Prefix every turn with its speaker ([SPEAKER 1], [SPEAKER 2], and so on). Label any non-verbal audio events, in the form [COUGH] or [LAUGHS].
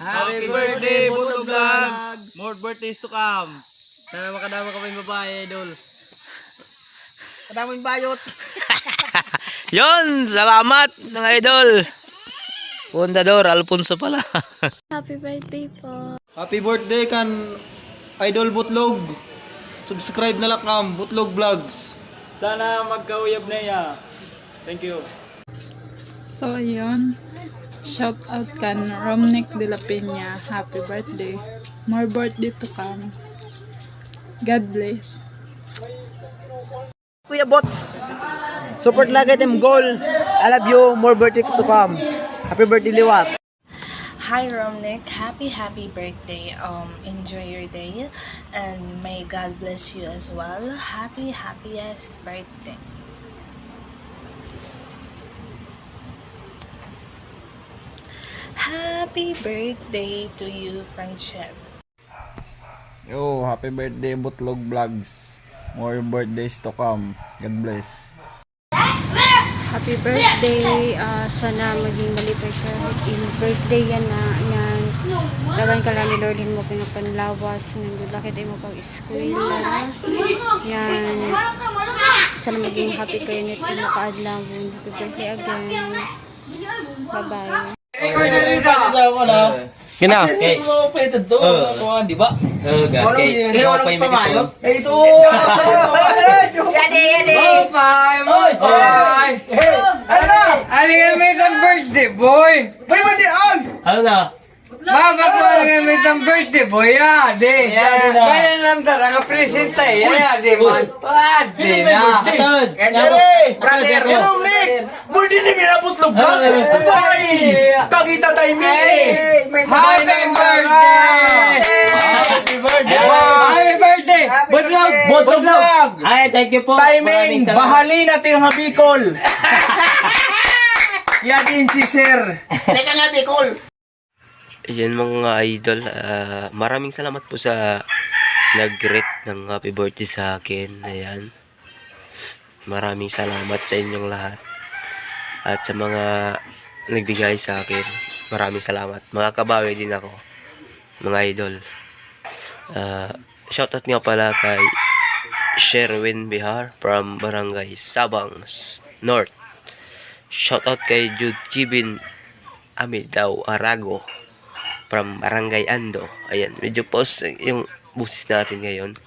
[SPEAKER 1] Happy birthday, Buto Vlogs!
[SPEAKER 2] More birthdays to come.
[SPEAKER 1] Sana makadama kami babae, idol. Kadaming bayot. [LAUGHS]
[SPEAKER 3] Yon, salamat mga idol. Fundador, Alfonso pala. [LAUGHS]
[SPEAKER 4] Happy birthday po.
[SPEAKER 5] Happy birthday kan Idol Butlog. Subscribe na lang kam Butlog Vlogs.
[SPEAKER 2] Sana magkauyab na ya. Thank you.
[SPEAKER 6] So, ayun. Shout out kan Romnick de la Peña. Happy birthday. More birthday to come. God bless.
[SPEAKER 1] Kuya Bots. Support lagi them goal. I love you. More birthday to come. Happy birthday, Liwat.
[SPEAKER 4] Hi Romnick, happy happy birthday. Um enjoy your day and may God bless you as well. Happy happiest birthday. Happy birthday to you, friendship.
[SPEAKER 2] Yo, happy birthday Butlog Vlogs. More birthdays to come. God bless.
[SPEAKER 7] Happy birthday. ah, sana maging malipay ka. In birthday yan na yan. Dagan ka lang ni Lord mo pinapanlawas. Nagdulakit ay mo pag school na. Yan. Sana maging happy kayo nito mo kaadlaw. Happy birthday again. Bye-bye.
[SPEAKER 1] Gina.
[SPEAKER 2] Okay.
[SPEAKER 5] Pwede to. Uh, di ba?
[SPEAKER 2] Oh, gas. Okay. Ikaw pa yung pamayo.
[SPEAKER 5] Eh ito.
[SPEAKER 8] Yadi, [LAUGHS] yadi. Bye, bye, bye. Ano? Ano nga may itang birthday, boy? Boy, di on?
[SPEAKER 2] Ano na?
[SPEAKER 8] Mama ko ano may birthday, boy, ya, di. Kaya lang tara, nga presenta, eh, ya, di man. Na.
[SPEAKER 2] Atod.
[SPEAKER 5] Brother. Birthday ni Mira Butlog Vlog. Boy. Kagita tayo mi.
[SPEAKER 8] Happy birthday!
[SPEAKER 5] Happy birthday.
[SPEAKER 8] Happy birthday! Budlog! Budlog!
[SPEAKER 2] Ay, thank you po.
[SPEAKER 5] Timing. Bahali natin ang habikol. [LAUGHS] Yadin si sir.
[SPEAKER 3] Ayan mga idol, ah, maraming salamat po sa nag-greet ng happy birthday sa akin. Ayan. Maraming salamat sa inyong lahat. At sa mga nagbigay sa akin, maraming salamat. Makakabawi din ako, mga idol. Ah, shoutout nga pala kay Sherwin Bihar from Barangay Sabang North. Shoutout kay Jude Kibin Amidaw Arago from Barangay Ando. Ayan, medyo post yung busis natin ngayon.